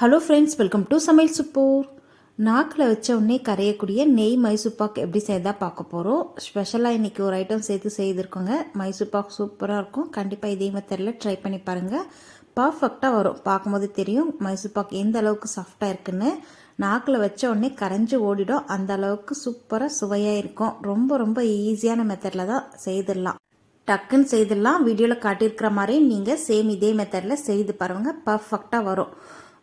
Hello friends welcome to சமையல் சுப்பூர் நாக்கில் வச்ச உடனே கரையக்கூடிய நெய் மைசூர்பாக் எப்படி செய்தா பார்க்க போகிறோம் ஸ்பெஷலாக இன்றைக்கி ஒரு ஐட்டம் சேர்த்து செய்திருக்கோங்க. மைசூர்பாக் சூப்பராக இருக்கும். கண்டிப்பாக இதே மெத்தடில் ட்ரை பண்ணி பாருங்கள் பர்ஃபெக்டாக வரும். பார்க்கும்போது தெரியும் மைசூர்பாக் எந்த அளவுக்கு சாஃப்டாக இருக்குன்னு. நாக்கில் வச்ச உடனே கரைஞ்சி ஓடிடும். அந்த அளவுக்கு சூப்பராக சுவையாக இருக்கும். ரொம்ப ரொம்ப ஈஸியான மெத்தடில் தான் செய்திடலாம். டக்குன்னு செய்திடலாம். வீடியோவில் காட்டியிருக்கிற மாதிரி நீங்கள் சேம் இதே மெத்தடில் செய்து பாருங்கள் பர்ஃபெக்டாக வரும்.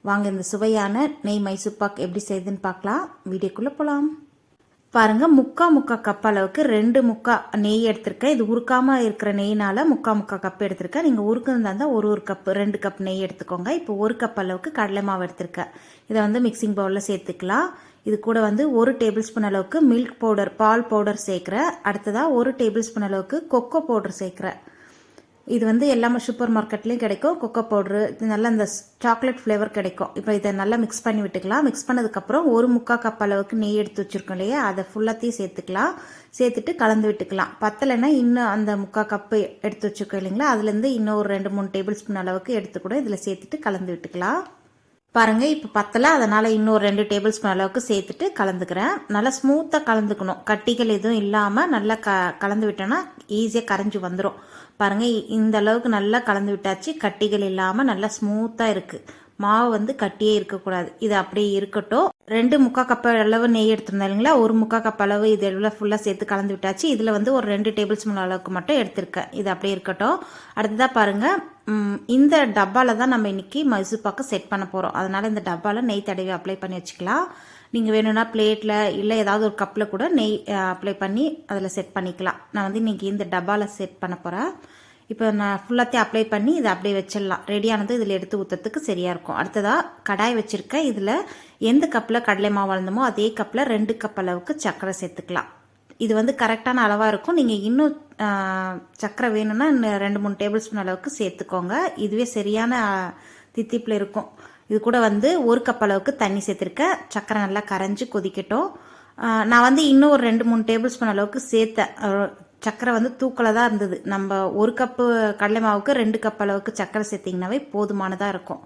வாங்க இந்த சுவையான நெய் மைசூர்பாக் எப்படி செய்யுதுன்னு பார்க்கலாம். வீடியோக்குள்ளே போகலாம் பாருங்கள் முக்கா முக்கா கப் அளவுக்கு ரெண்டு முக்கா நெய் எடுத்திருக்கேன். இது உருக்காமல் இருக்கிற நெய்னால் முக்கா முக்கா கப் எடுத்திருக்கேன். நீங்கள் உருக்குந்தா இருந்தால் ஒரு ஒரு கப் ரெண்டு கப் நெய் எடுத்துக்கோங்க. இப்போ ஒரு கப் அளவுக்கு கடலை மாவு எடுத்திருக்கேன். இதை வந்து மிக்சிங் பவுலில் சேர்த்துக்கலாம். இது கூட வந்து ஒரு டேபிள் ஸ்பூன் அளவுக்கு மில்க் பவுடர் பால் பவுடர் சேர்க்குறேன் அடுத்ததாக ஒரு டேபிள் ஸ்பூன் அளவுக்கு கொக்கோ பவுடர் சேர்க்குறேன் இது வந்து எல்லாமே சூப்பர் மார்க்கெட்லேயும் கிடைக்கும். கொக்கோ பவுட்ரு இது நல்லா இந்த சாக்லேட் ஃப்ளேவர் கிடைக்கும். இப்போ இதை நல்லா மிக்ஸ் பண்ணி விட்டுக்கலாம். மிக்ஸ் பண்ணதுக்கப்புறம் ஒரு முக்கால் கப் அளவுக்கு நெய் எடுத்து வச்சுருக்கோம் இல்லையா? அதை ஃபுல்லாத்தையும் சேர்த்துக்கலாம். சேர்த்துட்டு கலந்து விட்டுக்கலாம். பத்தலைன்னா இன்னும் அந்த முக்கால் கப்பு எடுத்து வச்சுருக்கோம் இல்லைங்களா? அதுலேருந்து இன்னும் ஒரு ரெண்டு மூணு டேபிள் ஸ்பூன் அளவுக்கு எடுத்து கூட இதில் சேர்த்துட்டு கலந்து விட்டுக்கலாம். பாருங்கள் இப்போ பத்தலை அதனால் இன்னொரு ரெண்டு டேபிள் ஸ்பூன் அளவுக்கு சேர்த்துட்டு கலந்துக்கிறேன். நல்லா ஸ்மூத்தாக கலந்துக்கணும். கட்டிகள் எதுவும் இல்லாமல் நல்லா க கலந்து விட்டோன்னா ஈஸியாக கரைஞ்சி வந்துடும் பாருங்கள் இந்த அளவுக்கு நல்லா கலந்து விட்டாச்சு. கட்டிகள் இல்லாமல் நல்லா ஸ்மூத்தாக இருக்குது மாவு வந்து கட்டியே இருக்கக்கூடாது. இது அப்படியே இருக்கட்டும். ரெண்டு முக்கா கப் அளவு நெய் எடுத்திருந்தேன் இல்லைங்களா? ஒரு முக்கா கப் அளவு இது எல்லாம் ஃபுல்லாக சேர்த்து கலந்து விட்டாச்சு. இதில் வந்து ஒரு ரெண்டு டேபிள் ஸ்பூன் அளவுக்கு மட்டும் எடுத்திருக்கேன். இது அப்படியே இருக்கட்டும். அடுத்ததாக பாருங்கள் இந்த டப்பாவில் தான் நம்ம இன்றைக்கி மைசூர் பாக்கு செட் பண்ண போகிறோம் அதனால் இந்த டப்பாவில் நெய் தடவி அப்ளை பண்ணி வச்சுக்கலாம். நீங்கள் வேணும்னா பிளேட்டில் இல்லை ஏதாவது ஒரு கப்பில் கூட நெய் அப்ளை பண்ணி அதில் செட் பண்ணிக்கலாம். நான் வந்து இன்றைக்கி இந்த டப்பாவில் செட் பண்ண போகிறேன் இப்போ நான் ஃபுல்லாத்தையும் அப்ளை பண்ணி இதை அப்படியே வச்சிடலாம். ரெடியானது இதில் எடுத்து ஊற்றுறதுக்கு சரியாக இருக்கும். அடுத்ததாக கடாய் வச்சுருக்கேன் இதில் எந்த கப்பில் கடலை மாவு வளர்ந்தமோ அதே கப்பில் ரெண்டு கப் அளவுக்கு சர்க்கரை சேர்த்துக்கலாம். இது வந்து கரெக்டான அளவாக இருக்கும். நீங்கள் இன்னும் சர்க்கரை வேணும்னா இன்னும் ரெண்டு மூணு டேபிள் ஸ்பூன் அளவுக்கு சேர்த்துக்கோங்க. இதுவே சரியான தித்திப்பில் இருக்கும். இது கூட வந்து ஒரு கப் அளவுக்கு தண்ணி சேர்த்துருக்கேன் சர்க்கரை நல்லா கரைஞ்சி கொதிக்கட்டும். நான் வந்து இன்னும் ஒரு ரெண்டு மூணு டேபிள் ஸ்பூன் அளவுக்கு சேர்த்தேன் சர்க்கரை வந்து தூக்கலாக தான் இருந்தது. நம்ம ஒரு கப்பு கடலை மாவுக்கு ரெண்டு கப் அளவுக்கு சர்க்கரை சேர்த்திங்கனாவே போதுமானதாக இருக்கும்.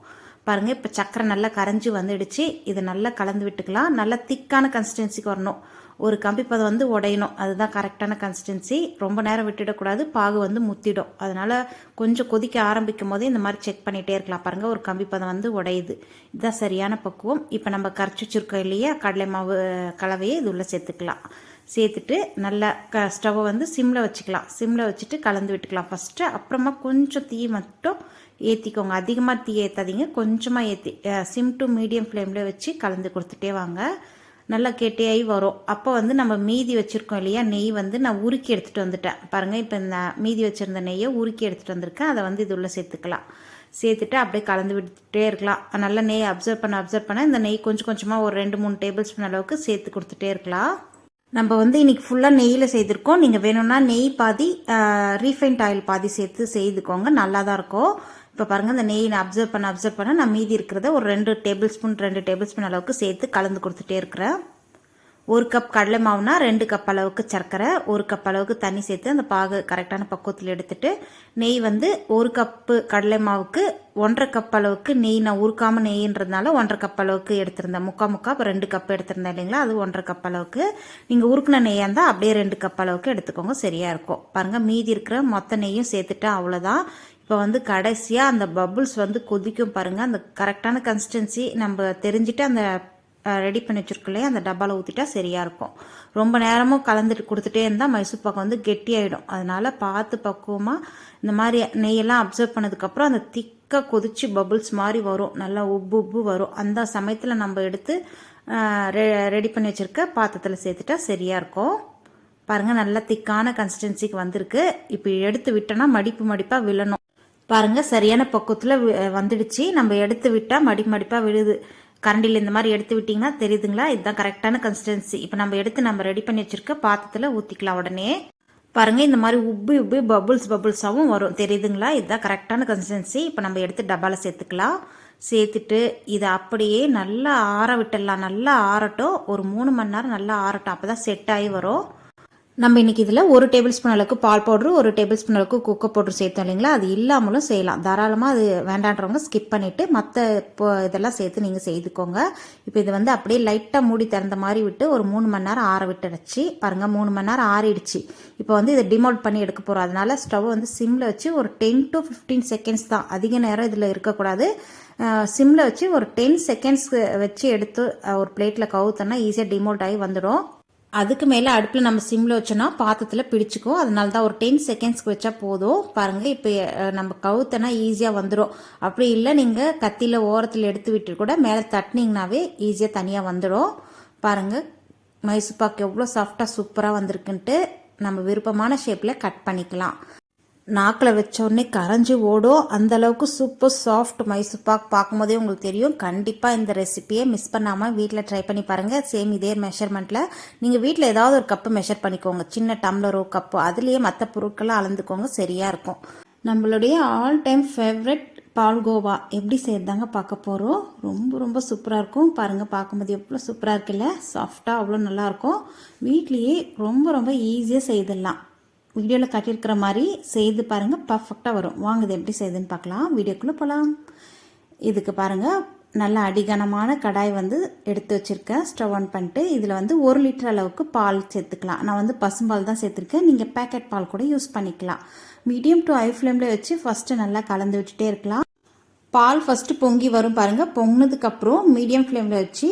பாருங்கள் இப்போ சர்க்கரை நல்லா கரைஞ்சி வந்துடுச்சு. இதை நல்லா கலந்து விட்டுக்கலாம். நல்லா திக்கான கன்சிஸ்டன்சிக்கு வரணும். ஒரு கம்பி பதம் வந்து உடையணும். அதுதான் கரெக்டான கன்சிஸ்டன்சி ரொம்ப நேரம் விட்டுடக்கூடாது. பாகு வந்து முத்திடும். அதனால் கொஞ்சம் கொதிக்க ஆரம்பிக்கும் போதே இந்த மாதிரி செக் பண்ணிகிட்டே இருக்கலாம். பாருங்கள் ஒரு கம்பி பதம் வந்து உடையுது. இதுதான் சரியான பக்குவம். இப்போ நம்ம கரைச்சி வச்சுருக்கோம் இல்லையா? கடலை மாவு கலவையை இது உள்ளே சேர்த்துக்கலாம். சேர்த்துட்டு நல்லா க ஸ்டவ்வை வந்து சிம்மில் வச்சுக்கலாம். சிம்மில் வச்சுட்டு கலந்து விட்டுக்கலாம். ஃபஸ்ட்டு அப்புறமா கொஞ்சம் தீ மட்டும் ஏற்றிக்கோங்க அதிகமாக தீ ஏற்றாதீங்க கொஞ்சமாக ஏற்றி சிம் டு மீடியம் ஃப்ளேமில் வச்சு கலந்து கொடுத்துட்டே வாங்க. நல்லா கெட்டியாகி வரும். அப்போ வந்து நம்ம மீதி வச்சுருக்கோம் இல்லையா நெய் வந்து நான் உருக்கி எடுத்துகிட்டு வந்துட்டேன். பாருங்கள் இப்போ இந்த மீதி வச்சுருந்த நெய்யை உருக்கி எடுத்துகிட்டு வந்திருக்கேன். அதை வந்து இது உள்ளே சேர்த்துக்கலாம். சேர்த்துட்டு அப்படியே கலந்து விட்டுட்டே இருக்கலாம். நல்லா நெய் அப்சர்வ் பண்ண அப்சர்வ் பண்ண இந்த நெய் கொஞ்சம் கொஞ்சமாக ஒரு ரெண்டு மூணு டேபிள் ஸ்பூன் அளவுக்கு சேர்த்து கொடுத்துட்டே இருக்கலாம். நம்ம வந்து இன்றைக்கி ஃபுல்லாக நெய்யில் செய்திருக்கோம். நீங்கள் வேணும்னா நெய் பாதி ரீஃபைண்ட் ஆயில் பாதி சேர்த்து செய்துக்கோங்க. நல்லா தான் இருக்கும். இப்போ பாருங்கள் இந்த நெய் நான் அப்சர்வ் பண்ண அப்சர்வ் பண்ண நான் மீதி இருக்கிறத ஒரு ரெண்டு டேபிள் ஸ்பூன் ரெண்டு டேபிள் ஸ்பூன் அளவுக்கு சேர்த்து கலந்து கொடுத்துட்டே இருக்கிறேன். ஒரு கப் கடலை மாவுனா ரெண்டு கப் அளவுக்கு சர்க்கரை ஒரு கப் அளவுக்கு தண்ணி சேர்த்து அந்த பாகு கரெக்டான பக்குவத்தில் எடுத்துட்டு நெய் வந்து ஒரு கப்பு கடலை மாவுக்கு ஒன்றரை கப் அளவுக்கு நெய். நான் உருக்காமல் நெய்ன்றதுனால ஒன்றரை கப் அளவுக்கு எடுத்திருந்தேன். முக்கா முக்கா இப்போ ரெண்டு கப் எடுத்திருந்தேன் இல்லைங்களா? அது ஒன்றரை கப் அளவுக்கு. நீங்கள் உருக்குன நெய்யாக இருந்தால் அப்படியே ரெண்டு கப் அளவுக்கு எடுத்துக்கோங்க. சரியாக இருக்கும். பாருங்கள் மீதி இருக்கிற மொத்த நெய்யும் சேர்த்துட்டு அவ்வளோதான் இப்போ வந்து கடைசியாக அந்த பபுள்ஸ் வந்து கொதிக்கும் பாருங்கள் அந்த கரெக்டான கன்சிஸ்டன்சி நம்ம தெரிஞ்சுட்டு அந்த ரெடி பண்ணி வச்சுருக்கலையே அந்த டப்பாவில் ஊற்றிட்டா சரியாக இருக்கும். ரொம்ப நேரமும் கலந்துட்டு கொடுத்துட்டே இருந்தால் மைசூர் பாக்கம் வந்து கெட்டியாயிடும். அதனால் பார்த்து பக்குவமாக இந்த மாதிரி நெய்யெல்லாம் அப்சர்வ் பண்ணதுக்கப்புறம் அந்த திக்காக கொதிச்சு பபுள்ஸ் மாதிரி வரும். நல்லா உப்பு உப்பு வரும். அந்த சமயத்தில் நம்ம எடுத்து ரெடி பண்ணி வச்சுருக்க பாத்திரத்தில் சேர்த்துட்டா சரியாக இருக்கும். பாருங்கள் நல்லா திக்கான கன்சிஸ்டன்சிக்கு வந்திருக்கு. இப்போ எடுத்து விட்டோன்னா மடிப்பு மடிப்பாக விழணும். பாருங்கள் சரியான பக்குவத்தில் வந்துடுச்சு. நம்ம எடுத்து விட்டால் மடி மடிப்பாக விழுது. கரண்டியில் இந்த மாதிரி எடுத்து விட்டிங்கன்னா தெரியுதுங்களா? இதுதான் கரெக்டான கன்சிஸ்டன்சி இப்போ நம்ம எடுத்து நம்ம ரெடி பண்ணி வச்சுருக்க பாத்திரத்தில் ஊற்றிக்கலாம் உடனே. பாருங்கள் இந்த மாதிரி உப்பி உப்பு பபுள்ஸ் பபுள்ஸாகவும் வரும். தெரியுதுங்களா? இதுதான் கரெக்டான கன்சிஸ்டன்சி இப்போ நம்ம எடுத்து டப்பாவில் சேர்த்துக்கலாம். சேர்த்துட்டு இதை அப்படியே நல்லா ஆற விட்டுடலாம். நல்லா ஆறட்டும். ஒரு மூணு மணி நேரம் நல்லா ஆறட்டும். அப்போ தான் செட் ஆகி வரும். நம்ம இன்றைக்கி இதில் ஒரு டேபிள் ஸ்பூன் அளவுக்கு பால் பவுட்ரு ஒரு டேபிள் ஸ்பூன் அளவுக்கு குக்கோ பவுட்ரு சேர்த்தோம் இல்லைங்களா? அது இல்லாமலும் செய்யலாம். தாராளமாக அது வேண்டான்றவங்க ஸ்கிப் பண்ணிவிட்டு மற்ற இப்போ இதெல்லாம் சேர்த்து நீங்கள் செய்துக்கோங்க. இப்போ இது வந்து அப்படியே லைட்டாக மூடி திறந்த மாதிரி விட்டு ஒரு மூணு மணி நேரம் ஆற விட்டுடுச்சு பாருங்கள் மூணு மணி நேரம் ஆறிடுச்சு. இப்போ வந்து இதை டிமோல்ட் பண்ணி எடுக்க போகிறோம் அதனால் ஸ்டவ் வந்து சிம்மில் வச்சு ஒரு டென் டு ஃபிஃப்டீன் செகண்ட்ஸ் தான். அதிக நேரம் இதில் இருக்கக்கூடாது. சிம்மில் வச்சு ஒரு டென் செகண்ட்ஸ் வச்சு எடுத்து ஒரு பிளேட்டில் கவுத்தோன்னா ஈஸியாக டிமோல்ட் ஆகி வந்துடும். அதுக்கு மேலே அடுப்பில் நம்ம சிம்மில் வச்சோன்னா பாத்திரத்தில் பிடிச்சிக்கும். அதனால தான் ஒரு டென் செகண்ட்ஸ்க்கு வச்சா போதும். பாருங்கள் இப்போ நம்ம கவுத்தனா ஈஸியாக வந்துடும் அப்படி இல்லை நீங்கள் கத்தியில் ஓரத்தில் எடுத்து விட்டு கூட மேலே தட்டினீங்கனாவே ஈஸியாக தனியாக வந்துடும் பாருங்கள் மைசூர்பாக் எவ்வளோ சாஃப்டாக சூப்பராக வந்திருக்குன்ட்டு நம்ம விருப்பமான ஷேப்பில் கட் பண்ணிக்கலாம். நாக்கில் வச்சோடனே கரைஞ்சி ஓடும். அந்தளவுக்கு சூப்பர் சாஃப்ட் மைசூர் பாக் பார்க்கும்போதே உங்களுக்கு தெரியும். கண்டிப்பாக இந்த ரெசிபியை மிஸ் பண்ணாமல் வீட்டில் ட்ரை பண்ணி பாருங்கள் சேம் இதே மெஷர்மெண்ட்டில் நீங்கள் வீட்டில் ஏதாவது ஒரு கப்பு மெஷர் பண்ணிக்கோங்க. சின்ன டம்ளரோ கப்போ அதுலேயே மற்ற பொருட்களாக அளந்துக்கோங்க. சரியாக இருக்கும். நம்மளுடைய ஆல் டைம் ஃபேவரட் பால்கோவா எப்படி செய்யறதாங்க பார்க்க போகிறோம் ரொம்ப ரொம்ப சூப்பராக இருக்கும். பாருங்கள் பார்க்கும்போது எவ்வளோ சூப்பராக இருக்குல்ல. சாஃப்டாக அவ்வளோ நல்லாயிருக்கும் வீட்லேயே ரொம்ப ரொம்ப ஈஸியாக செய்திடலாம். வீடியோவில் காட்டியிருக்கிற மாதிரி செய்து பாருங்கள் பர்ஃபெக்டாக வரும். வாங்க இது எப்படி செய்யுதுன்னு பார்க்கலாம். வீடியோக்குள்ளே போகலாம் இதுக்கு பாருங்கள் நல்ல அடிகனமான கடாய் வந்து எடுத்து வச்சுருக்கேன். ஸ்டவ் ஆன் பண்ணிட்டு இதில் வந்து ஒரு லிட்டர் அளவுக்கு பால் சேர்த்துக்கலாம். நான் வந்து பசும்பால் தான் சேர்த்துருக்கேன். நீங்கள் பேக்கெட் பால் கூட யூஸ் பண்ணிக்கலாம். மீடியம் டு ஹை ஃப்ளேமில் வச்சு ஃபஸ்ட்டு நல்லா கலந்து விட்டுட்டே இருக்கலாம். பால் ஃபஸ்ட்டு பொங்கி வரும் பாருங்கள் பொங்கினதுக்கப்புறம் மீடியம் ஃப்ளேமில் வச்சு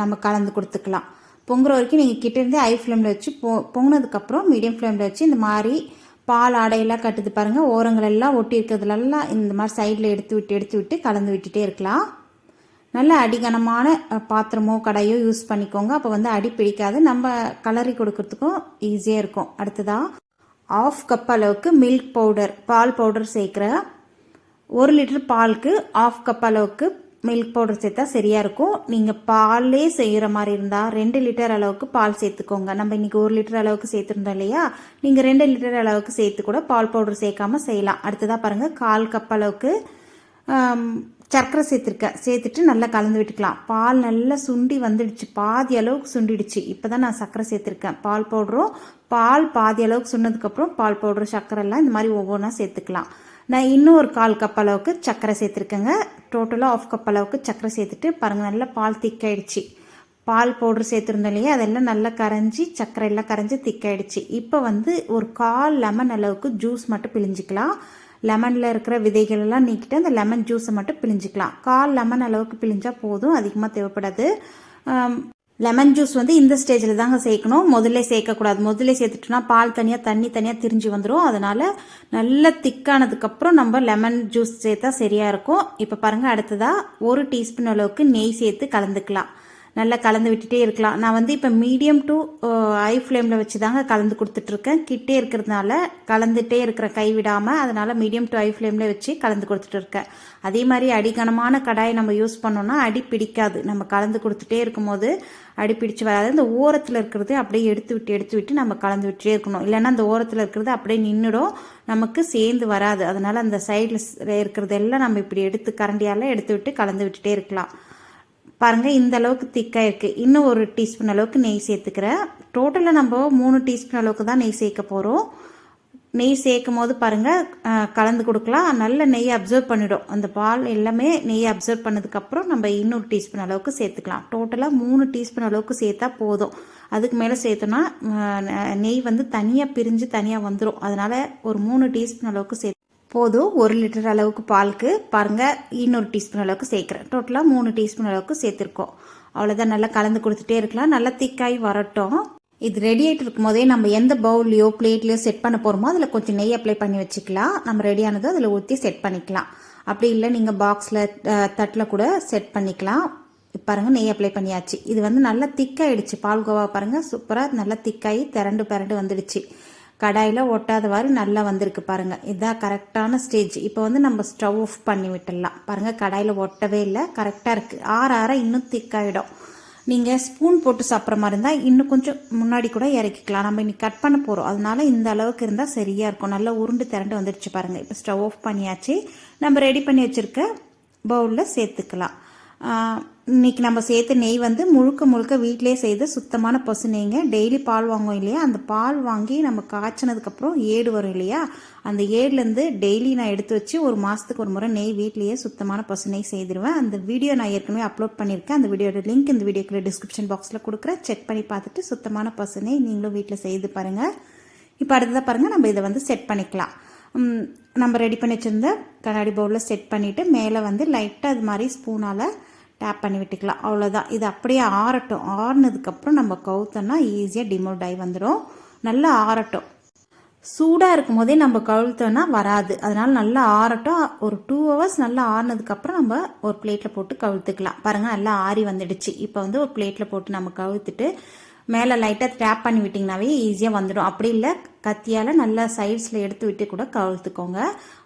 நம்ம கலந்து கொடுத்துக்கலாம். பொங்குற வரைக்கும் நீங்கள் கிட்டேருந்தே ஹை ஃப்ளேமில் வச்சு பொ பொங்கினதுக்கப்புறம் மீடியம் ஃப்ளேமில் வச்சு இந்த மாதிரி பால் ஆடையெல்லாம் கட்டுது பாருங்கள் ஓரங்கள் எல்லாம் ஒட்டி இருக்கிறதுலலாம் இந்த மாதிரி சைடில் எடுத்து விட்டு எடுத்து விட்டு கலந்து விட்டுட்டே இருக்கலாம். நல்ல அடிகனமான பாத்திரமோ கடையோ யூஸ் பண்ணிக்கோங்க. அப்போ வந்து அடி பிடிக்காது. நம்ம கலரி கொடுக்கறதுக்கும் ஈஸியாக இருக்கும். அடுத்ததாக ஆஃப் கப் அளவுக்கு மில்க் பவுடர் பால் பவுடர் சேர்க்குற ஒரு லிட்டர் பாலுக்கு ஆஃப் கப் அளவுக்கு மில்க் பவுடர் சேர்த்தா சரியாக இருக்கும். நீங்கள் பாலே செய்கிற மாதிரி இருந்தால் ரெண்டு லிட்டர் அளவுக்கு பால் சேர்த்துக்கோங்க. நம்ம இன்றைக்கி ஒரு லிட்டர் அளவுக்கு சேர்த்துருந்தோம் இல்லையா? நீங்கள் ரெண்டு லிட்டர் அளவுக்கு சேர்த்து கூட பால் பவுடர் சேர்க்காம செய்யலாம். அடுத்ததாக பாருங்கள் கால் கப் அளவுக்கு சர்க்கரை சேர்த்துருக்கேன் சேர்த்துட்டு நல்லா கலந்து விட்டுக்கலாம். பால் நல்லா சுண்டி வந்துடுச்சு. பாதி அளவுக்கு சுண்டிடுச்சு. இப்போ தான் நான் சர்க்கரை சேர்த்துருக்கேன். பால் பவுடரும் பால் பாதி அளவுக்கு சுண்ணதுக்கப்புறம் பால் பவுடர் சர்க்கரை எல்லாம் இந்த மாதிரி ஒவ்வொன்றா சேர்த்துக்கலாம். நான் இன்னும் ஒரு கால் கப் அளவுக்கு சர்க்கரை சேர்த்துருக்கேங்க. டோட்டலாக ஆஃப் கப் அளவுக்கு சர்க்கரை சேர்த்துட்டு பாருங்கள் நல்லா பால் திக்காயிடுச்சு. பால் பவுடர் சேர்த்துருந்தோம் இல்லையா? அதெல்லாம் நல்லா கரைஞ்சி சர்க்கரை எல்லாம் கரைஞ்சி திக்காயிடுச்சு. இப்போ வந்து ஒரு கால் லெமன் அளவுக்கு ஜூஸ் மட்டும் பிழிஞ்சிக்கலாம். லெமனில் இருக்கிற விதைகள் எல்லாம் நீக்கிட்டு அந்த லெமன் ஜூஸை மட்டும் பிழிஞ்சிக்கலாம். கால் லெமன் அளவுக்கு பிழிஞ்சால் போதும் அதிகமாக தேவைப்படாது. லெமன் ஜூஸ் வந்து இந்த ஸ்டேஜில் தாங்க சேர்க்கணும். முதல்ல சேர்க்கக்கூடாது. முதல்ல சேர்த்துட்டோம்னா பால் தனியாக தண்ணி தனியாக திரிஞ்சு வந்துடும் அதனால் நல்லா திக்கானதுக்கப்புறம் நம்ம லெமன் ஜூஸ் சேர்த்தா சரியாக இருக்கும். இப்போ பாருங்கள் அடுத்ததாக ஒரு டீஸ்பூன் அளவுக்கு நெய் சேர்த்து கலந்துக்கலாம். நல்லா கலந்து விட்டுட்டே இருக்கலாம். நான் வந்து இப்போ மீடியம் டு ஹை ஃப்ளேமில் வச்சு தாங்க கலந்து கொடுத்துட்ருக்கேன். கிட்டே இருக்கிறதுனால கலந்துகிட்டே இருக்கிற கை விடாமல் அதனால் மீடியம் டு ஹை ஃப்ளேமில் வச்சு கலந்து கொடுத்துட்ருக்கேன். அதே மாதிரி அடிகனமான கடாயை நம்ம யூஸ் பண்ணோம்னா அடி பிடிக்காது. நம்ம கலந்து கொடுத்துட்டே இருக்கும்போது அடி பிடிச்சு வராது. இந்த ஓரத்தில் இருக்கிறது அப்படியே எடுத்து விட்டு எடுத்து விட்டு நம்ம கலந்து விட்டுட்டே இருக்கணும். இல்லைன்னா அந்த ஓரத்தில் இருக்கிறது அப்படியே நின்றுடும் நமக்கு சேர்ந்து வராது. அதனால் அந்த சைடில் இருக்கிறதெல்லாம் நம்ம இப்படி எடுத்து கரண்டியால் எடுத்து விட்டு கலந்து விட்டுட்டே இருக்கலாம். பாருங்கள் இந்த அளவுக்கு திக்காக இருக்குது இன்னும் ஒரு டீஸ்பூன் அளவுக்கு நெய் சேர்த்துக்கிறேன் டோட்டலாக நம்ம மூணு டீஸ்பூன் அளவுக்கு தான் நெய் சேர்க்க போகிறோம் நெய் சேர்க்கும் போது பாருங்கள் கலந்து கொடுக்கலாம். நல்ல நெய் அப்சர்வ் பண்ணிடும். அந்த பால் எல்லாமே நெய் அப்சர்வ் பண்ணதுக்கப்புறம் நம்ம இன்னொரு டீஸ்பூன் அளவுக்கு சேர்த்துக்கலாம். டோட்டலாக மூணு டீஸ்பூன் அளவுக்கு சேர்த்தா போதும். அதுக்கு மேலே சேர்த்தோன்னா நெய் வந்து தனியாக பிரிஞ்சு தனியாக வந்துடும் அதனால் ஒரு மூணு டீஸ்பூன் அளவுக்கு சேர்த்து போதும் ஒரு லிட்டர் அளவுக்கு பாலுக்கு பாருங்கள் இன்னொரு டீஸ்பூன் அளவுக்கு சேர்க்குறேன். டோட்டலாக மூணு டீஸ்பூன் அளவுக்கு சேர்த்துருக்கோம். அவ்வளோதான் நல்லா கலந்து கொடுத்துட்டே இருக்கலாம். நல்லா திக்காய் வரட்டும். இது ரெடி ஆகிட்டு இருக்கும் போதே நம்ம எந்த பவுல்லையோ பிளேட்லையோ செட் பண்ண போகிறோமோ அதில் கொஞ்சம் நெய் அப்ளை பண்ணி வச்சுக்கலாம். நம்ம ரெடியானது அதில் ஊற்றி செட் பண்ணிக்கலாம். அப்படி இல்லை நீங்கள் பாக்ஸில் தட்டில் கூட செட் பண்ணிக்கலாம். பாருங்கள் பாருங்க நெய் அப்ளை பண்ணியாச்சு. இது வந்து நல்லா திக்காயிடுச்சு பால்கோவா பாருங்கள் சூப்பராக நல்லா திக்காயி திரண்டு பிறண்டு வந்துடுச்சு. கடாயில் ஒட்டாதவாறு நல்லா வந்திருக்கு பாருங்கள் இதுதான் கரெக்டான ஸ்டேஜ். இப்போ வந்து நம்ம ஸ்டவ் ஆஃப் பண்ணி விட்டுடலாம். பாருங்கள் கடாயில் ஒட்டவே இல்லை. கரெக்டாக இருக்குது ஆற ஆற இன்னும் திக்காயிடும். நீங்கள் ஸ்பூன் போட்டு சாப்பிட்ற மாதிரி இருந்தால் இன்னும் கொஞ்சம் முன்னாடி கூட இறக்கிக்கலாம். நம்ம இன்னைக்கு கட் பண்ண போகிறோம் அதனால இந்த அளவுக்கு இருந்தால் சரியாக இருக்கும். நல்லா உருண்டு திரண்டு வந்துடுச்சு பாருங்கள் இப்போ ஸ்டவ் ஆஃப் பண்ணியாச்சு. நம்ம ரெடி பண்ணி வச்சுருக்க பவுலில் சேர்த்துக்கலாம். இன்றைக்கி இன்னைக்கு நம்ம சேர்த்த நெய் வந்து முழுக்க முழுக்க வீட்டிலே செய்து சுத்தமான பசு நெய்ங்க. டெய்லி பால் வாங்குவோம் இல்லையா? அந்த பால் வாங்கி நம்ம காய்ச்சினதுக்கப்புறம் ஏடு வரும் இல்லையா? அந்த ஏடுலேருந்து டெய்லி நான் எடுத்து வச்சு ஒரு மாதத்துக்கு ஒரு முறை நெய் வீட்லேயே சுத்தமான பசு நெய் செய்திருவேன். அந்த வீடியோ நான் ஏற்கனவே அப்லோட் பண்ணியிருக்கேன். அந்த வீடியோட லிங்க் இந்த வீடியோக்குள்ள டிஸ்கிரிப்ஷன் பாக்ஸில் கொடுக்குறேன். செக் பண்ணி பார்த்துட்டு சுத்தமான பசு நெய் நீங்களும் வீட்டில் செய்து பாருங்கள் இப்போ அடுத்ததாக பாருங்கள் நம்ம இதை வந்து செட் பண்ணிக்கலாம். நம்ம ரெடி பண்ணி வச்சுருந்த கண்ணாடி பவுலில் செட் பண்ணிவிட்டு மேலே வந்து லைட்டாக அது மாதிரி ஸ்பூனால் டேப் பண்ணி விட்டுக்கலாம். அவ்வளோதான் இது அப்படியே ஆறட்டும். ஆறுனதுக்கப்புறம் நம்ம கவுத்தோன்னா ஈஸியாக டிமோல்ட் ஆகி வந்துடும் நல்லா ஆறட்டும். சூடாக இருக்கும் போதே நம்ம கழுத்தோன்னா வராது. அதனால் நல்லா ஆறட்டும். ஒரு டூ ஹவர்ஸ் நல்லா ஆறுனதுக்கப்புறம் நம்ம ஒரு பிளேட்டில் போட்டு கவுழ்த்துக்கலாம் பாருங்கள் நல்லா ஆறி வந்துடுச்சு. இப்போ வந்து ஒரு பிளேட்டில் போட்டு நம்ம கவுழ்த்துட்டு மேலே லைட்டாக டேப் பண்ணி விட்டிங்கனாவே ஈஸியாக வந்துடும் அப்படி இல்லை கத்தியால் நல்லா சைட்ஸில் எடுத்து விட்டு கூட கவுத்துக்கோங்க.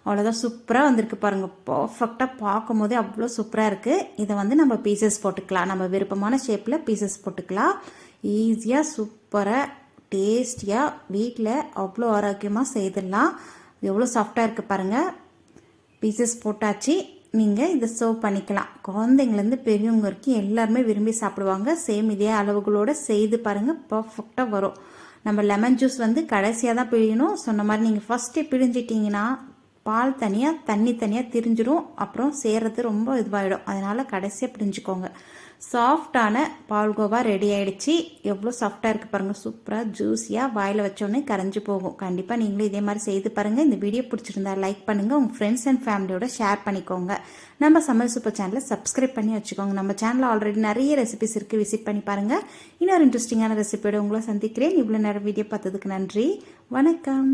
அவ்வளோதான் சூப்பராக வந்திருக்கு பாருங்கள் பர்ஃபெக்டாக பார்க்கும் போதே அவ்வளோ சூப்பராக இருக்குது இதை வந்து நம்ம பீசஸ் போட்டுக்கலாம். நம்ம விருப்பமான ஷேப்பில் பீசஸ் போட்டுக்கலாம். ஈஸியாக சூப்பராக டேஸ்டியாக வீட்டில் அவ்வளோ ஆரோக்கியமாக செய்திடலாம். எவ்வளோ சாஃப்டாக இருக்குது பாருங்கள் பீசஸ் போட்டாச்சு. நீங்கள் இதை சர்வ் பண்ணிக்கலாம். குழந்தைங்கலேருந்து பெரியவங்க வரைக்கும் எல்லாருமே விரும்பி சாப்பிடுவாங்க. சேம் இதே அளவுகளோடு செய்து பாருங்கள் பர்ஃபெக்டாக வரும். நம்ம லெமன் ஜூஸ் வந்து கடைசியாக தான் பிழியணும். சொன்ன மாதிரி நீங்கள் ஃபஸ்ட்டே பிழிஞ்சிட்டிங்கன்னா பால் தனியாக தண்ணி தனியாக திரிஞ்சிடும் அப்புறம் சேர்றது ரொம்ப இதுவாகிடும் அதனால் கடைசியாக பிழிஞ்சுக்கோங்க. சாஃப்டான பால்கோவா ரெடி ஆயிடுச்சு. எவ்வளோ சாஃப்டாக இருக்குது பாருங்கள் சூப்பராக ஜூஸியாக வாயில் வச்சோன்னே கரைஞ்சி போகும். கண்டிப்பாக நீங்களும் இதே மாதிரி செய்து பாருங்கள் இந்த வீடியோ பிடிச்சிருந்தா லைக் பண்ணுங்கள் உங்கள் ஃப்ரெண்ட்ஸ் அண்ட் ஃபேமிலியோட ஷேர் பண்ணிக்கோங்க. நம்ம சமையல் சூப்பர் சேனலை சப்ஸ்கிரைப் பண்ணி வச்சுக்கோங்க. நம்ம சேனலில் ஆல்ரெடி நிறைய ரெசிபிஸ் இருக்குது விசிட் பண்ணி பாருங்கள் இன்னொரு இன்ட்ரெஸ்டிங்கான ரெசிபியோட உங்களை சந்திக்கிறேன். இவ்வளோ நேரம் வீடியோ பார்த்ததுக்கு நன்றி. வணக்கம்.